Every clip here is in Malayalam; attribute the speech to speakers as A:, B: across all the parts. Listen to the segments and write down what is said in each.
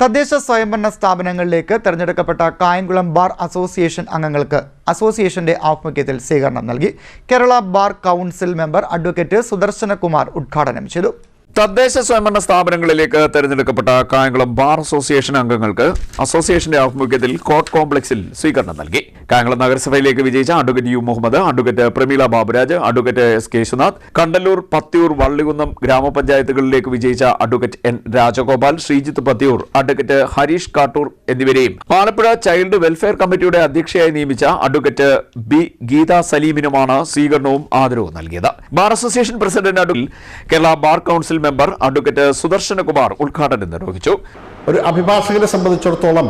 A: തദ്ദേശ സ്വയംഭരണ സ്ഥാപനങ്ങളിലേക്ക് തെരഞ്ഞെടുക്കപ്പെട്ട കായംകുളം ബാർ അസോസിയേഷൻ അംഗങ്ങൾക്ക് അസോസിയേഷന്റെ ആഭിമുഖ്യത്തിൽ സ്വീകരണം നൽകി. Kerala bar council member advocate Sudarsanakumar ഉദ്ഘാടനം ചെയ്തു.
B: തദ്ദേശ സ്വയംഭരണ സ്ഥാപനങ്ങളിലേക്ക് തെരഞ്ഞെടുക്കപ്പെട്ട കായംകുളം ബാർ അസോസിയേഷൻ അംഗങ്ങൾക്ക് അസോസിയേഷന്റെ ആഭിമുഖ്യത്തിൽ കോർട്ട് കോംപ്ലക്സിൽ സ്വീകരണം നൽകി. കായംകുളം നഗരസഭയിലേക്ക് വിജയിച്ച advocate U Muhammad advocate Pramila Baburaj advocate S Keshunath Kandallur Pathiyoor Vallikunnam ഗ്രാമപഞ്ചായത്തുകളിലേക്ക് വിജയിച്ച advocate N Rajagopal Sreejith Pathiyoor advocate Harish Kattoor എന്നിവരെയും ആലപ്പുഴ ചൈൽഡ് വെൽഫെയർ കമ്മിറ്റിയുടെ അധ്യക്ഷയായി നിയമിച്ച അഡ്വക്കേറ്റ് ബി ഗീത സലീമിനുമാണ് സ്വീകരണവും ആദരവും നൽകിയത്. Bar association president Kerala bar council member advocate Sudarsanakumar ഉദ്ഘാടനം നിർവഹിച്ചു.
C: ഒരു അഭിഭാഷകനെ സംബന്ധിച്ചിടത്തോളം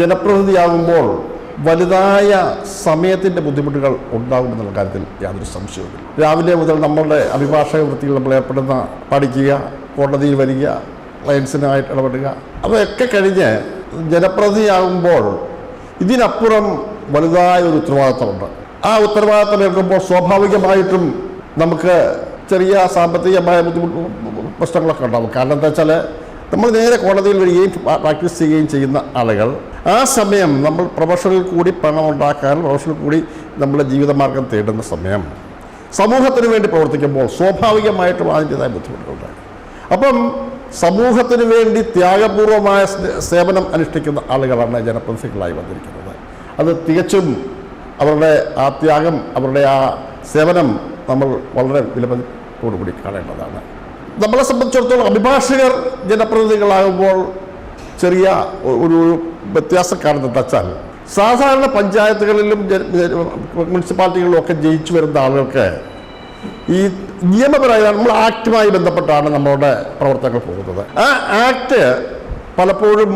C: ജനപ്രതിനിധിയാകുമ്പോൾ വലുതായ സമയത്തിന്റെ ബുദ്ധിമുട്ടുകൾ ഉണ്ടാകുമെന്നുള്ള കാര്യത്തിൽ യാതൊരു സംശയവുമില്ല. രാവിലെ മുതൽ നമ്മളുടെ അഭിഭാഷക വൃത്തിയിൽ നമ്മൾ ഏർപ്പെടുന്ന പഠിക്കുക കോടതിയിൽ വരിക ക്ലയൻസിനായിട്ട് ഇടപെടുക അതൊക്കെ കഴിഞ്ഞ് ജനപ്രതിനിധിയാകുമ്പോൾ ഇതിനപ്പുറം വലുതായ ഒരു ഉത്തരവാദിത്തമുണ്ട്. ആ ഉത്തരവാദിത്തം ഏൽക്കുമ്പോൾ സ്വാഭാവികമായിട്ടും നമുക്ക് ചെറിയ സാമ്പത്തികമായ ബുദ്ധിമുട്ട് പ്രശ്നങ്ങളൊക്കെ ഉണ്ടാവും. കാരണം എന്താ വെച്ചാൽ നമ്മൾ നേരെ കോടതിയിൽ വരികയും പ്രാക്ടീസ് ചെയ്യുകയും ചെയ്യുന്ന ആളുകൾ ആ സമയം നമ്മൾ പ്രൊഫഷണൽ കൂടി പണം ഉണ്ടാക്കാൻ പ്രൊഫഷണൽ കൂടി നമ്മുടെ ജീവിതമാർഗം തേടുന്ന സമയം സമൂഹത്തിന് വേണ്ടി പ്രവർത്തിക്കുമ്പോൾ സ്വാഭാവികമായിട്ടും അതിന്റെതായ ബുദ്ധിമുട്ടുകളുണ്ട്. അപ്പം സമൂഹത്തിന് വേണ്ടി ത്യാഗപൂർവമായ സേവനം അനുഷ്ഠിക്കുന്ന ആളുകളാണ് ജനപ്രതിനിധികളായി വന്നിരിക്കുന്നത്. അത് തികച്ചും അവരുടെ ആ ത്യാഗം അവരുടെ ആ സേവനം നമ്മൾ വളരെ വിലമതിപ്പോടുകൂടി കാണേണ്ടതാണ്. നമ്മളെ സംബന്ധിച്ചിടത്തോളം അഭിഭാഷകർ ജനപ്രതിനിധികളാകുമ്പോൾ ചെറിയ ഒരു വ്യത്യാസം കാണുന്നത് വെച്ചാൽ സാധാരണ പഞ്ചായത്തുകളിലും മുനിസിപ്പാലിറ്റികളിലും ഒക്കെ ജയിച്ചു വരുന്ന ആളുകൾക്ക് ഈ നിയമപരമായ നമ്മൾ ആക്റ്റുമായി ബന്ധപ്പെട്ടാണ് നമ്മളുടെ പ്രവർത്തനങ്ങൾ പോകുന്നത്. ആ ആക്ട് പലപ്പോഴും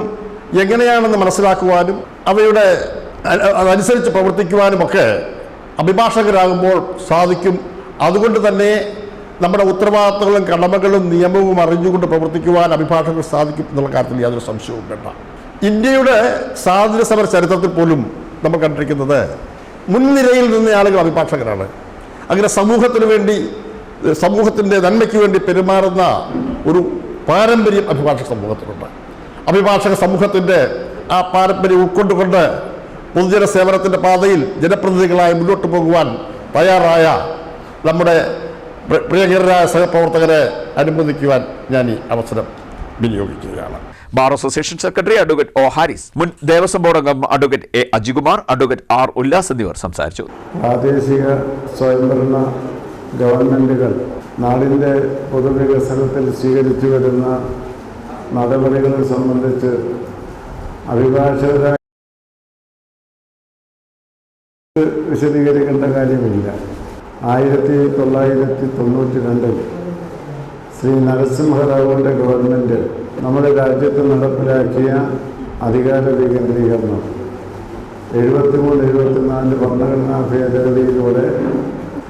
C: എങ്ങനെയാണെന്ന് മനസ്സിലാക്കുവാനും അവയുടെ അതനുസരിച്ച് പ്രവർത്തിക്കുവാനുമൊക്കെ അഭിഭാഷകരാകുമ്പോൾ സാധിക്കും. അതുകൊണ്ട് തന്നെ നമ്മുടെ ഉത്തരവാദിത്തങ്ങളും കടമകളും നിയമവും അറിഞ്ഞുകൊണ്ട് പ്രവർത്തിക്കുവാൻ അഭിഭാഷകർ സാധിക്കും എന്നുള്ള കാര്യത്തിൽ യാതൊരു സംശയവും വേണ്ട. ഇന്ത്യയുടെ സ്വാതന്ത്ര്യ സമര ചരിത്രത്തിൽ പോലും നമ്മൾ കണ്ടിരിക്കുന്നത് മുൻനിരയിൽ നിന്ന ആളുകൾ അഭിഭാഷകരാണ്. അങ്ങനെ സമൂഹത്തിന് വേണ്ടി സമൂഹത്തിന്റെ നന്മയ്ക്ക് വേണ്ടി പെരുമാറുന്ന ഒരു പാരമ്പര്യം അഭിഭാഷക സമൂഹത്തിനുണ്ട്. അഭിഭാഷക സമൂഹത്തിന്റെ ആ പാരമ്പര്യം ഉൾക്കൊണ്ടുകൊണ്ട് പൊതുജന സേവനത്തിന്റെ പാതയിൽ ജനപ്രതിനിധികളായി മുന്നോട്ട് പോകുവാൻ തയ്യാറായ നമ്മുടെ പ്രിയങ്കരായ സഹപ്രവർത്തകരെ അനുമോദിക്കുവാൻ ഞാൻ ഈ അവസരം വിനിയോഗിക്കുകയാണ്.
B: Bar association secretary advocate O Haris മുൻ ദേവസ്വം ബോർഡ് അംഗം advocate A Ajikumar advocate R Ullas എന്നിവർ സംസാരിച്ചു.
D: പ്രാദേശിക സ്വയംഭരണ ഗവൺമെന്റുകൾ നാടിന്റെ പൊതുവികസനത്തിൽ സ്വീകരിച്ചു വരുന്ന നടപടികളെ സംബന്ധിച്ച് അഭിഭാഷകരായി വിശദീകരിക്കേണ്ട കാര്യമില്ല. ആയിരത്തി തൊള്ളായിരത്തി തൊണ്ണൂറ്റി രണ്ടിൽ ശ്രീ നരസിംഹറാവുവിന്റെ ഗവൺമെന്റ് നമ്മുടെ രാജ്യത്ത് നടപ്പിലാക്കിയ അധികാര വികേന്ദ്രീകരണം. എഴുപത്തിമൂന്ന് എഴുപത്തിനാല് ഭരണഘടനാ ഭേദഗതിയിലൂടെ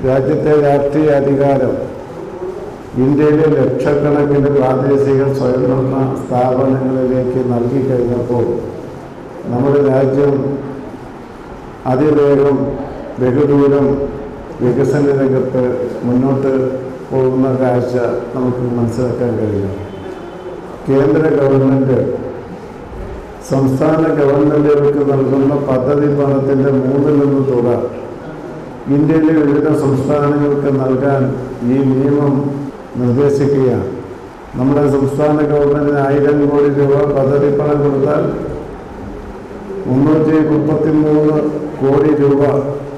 D: രാജ്യത്തെ രാഷ്ട്രീയ അധികാരം ഇന്ത്യയിലെ ലക്ഷക്കണക്കിന് പ്രാദേശിക സ്വയംഭരണ സ്ഥാപനങ്ങളിലേക്ക് നൽകി കഴിഞ്ഞപ്പോൾ നമ്മുടെ രാജ്യം അതിവേഗം ബഹുദൂരം വികസന രംഗത്ത് മുന്നോട്ട് പോകുന്ന കാഴ്ച നമുക്ക് മനസ്സിലാക്കാൻ കഴിയും. കേന്ദ്ര ഗവൺമെന്റ് സംസ്ഥാന ഗവൺമെന്റുകൾക്ക് നൽകുന്ന പദ്ധതി പണത്തിന്റെ മൂന്നിലൊന്ന് തുക ഇന്ത്യയിലെ വിവിധ സംസ്ഥാനങ്ങൾക്ക് നൽകാൻ ഈ നിയമം നിർദ്ദേശിക്കുകയാണ്. നമ്മുടെ സംസ്ഥാന ഗവൺമെന്റിന് ആയിരം കോടി രൂപ പദ്ധതി പണം കൊടുത്താൽ മുന്നൂറ്റി മുപ്പത്തി മൂന്ന് കോടി രൂപ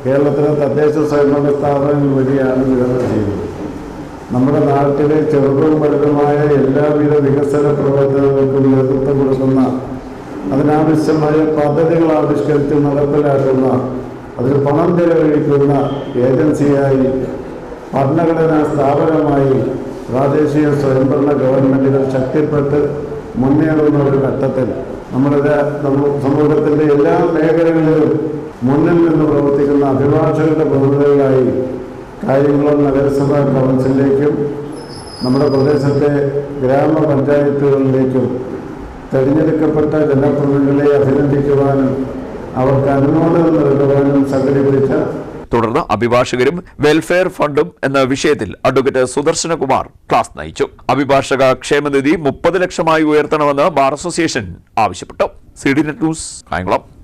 D: കേരളത്തിലെ തദ്ദേശ സ്വയംഭരണ സ്ഥാപനങ്ങൾ വഴിയാണ് വിതരണം ചെയ്യുന്നത്. നമ്മുടെ നാട്ടിലെ ചെറുതും വലുതുമായ എല്ലാവിധ വികസന പ്രവർത്തനങ്ങൾക്കും നേതൃത്വം കൊടുക്കുന്ന അതിനാവശ്യമായ പദ്ധതികൾ ആവിഷ്കരിച്ച് നടപ്പിലാക്കുന്ന അതിന് പണം ചെലവഴിക്കുന്ന ഏജൻസിയായി ഭരണഘടനാ സ്ഥാപനമായി പ്രാദേശിക സ്വയംഭരണ ഗവൺമെന്റുകൾ ശക്തിപ്പെട്ട് മുന്നേറുന്ന ഒരു ഘട്ടത്തിൽ നമ്മുടെ സമൂഹത്തിന്റെ എല്ലാ മേഖലകളിലും മുന്നിൽ നിന്ന് പ്രവർത്തിക്കുന്ന അഭിഭാഷകരുടെ പ്രതിനിധികളായി കാര്യങ്ങളും നഗരസഭാ കൗൺസിലിലേക്കും നമ്മുടെ പ്രദേശത്തെ ഗ്രാമപഞ്ചായത്തുകളിലേക്കും തിരഞ്ഞെടുക്കപ്പെട്ട ജനപ്രതിനിധികളെ അഭിനന്ദിക്കുവാനും അവർക്ക് അനുമോദനം നൽകുവാനും സംഘടിപ്പിച്ച
B: തുടർന്ന് അഭിഭാഷകരും വെൽഫെയർ ഫണ്ടും എന്ന വിഷയത്തിൽ അഡ്വക്കേറ്റ് സുദർശനകുമാർ ക്ലാസ് നയിച്ചു. അഭിഭാഷക ക്ഷേമനിധി മുപ്പത് ലക്ഷമായി ഉയർത്തണമെന്ന് ബാർ അസോസിയേഷൻ ആവശ്യപ്പെട്ടു. C D net news Kayamkulam.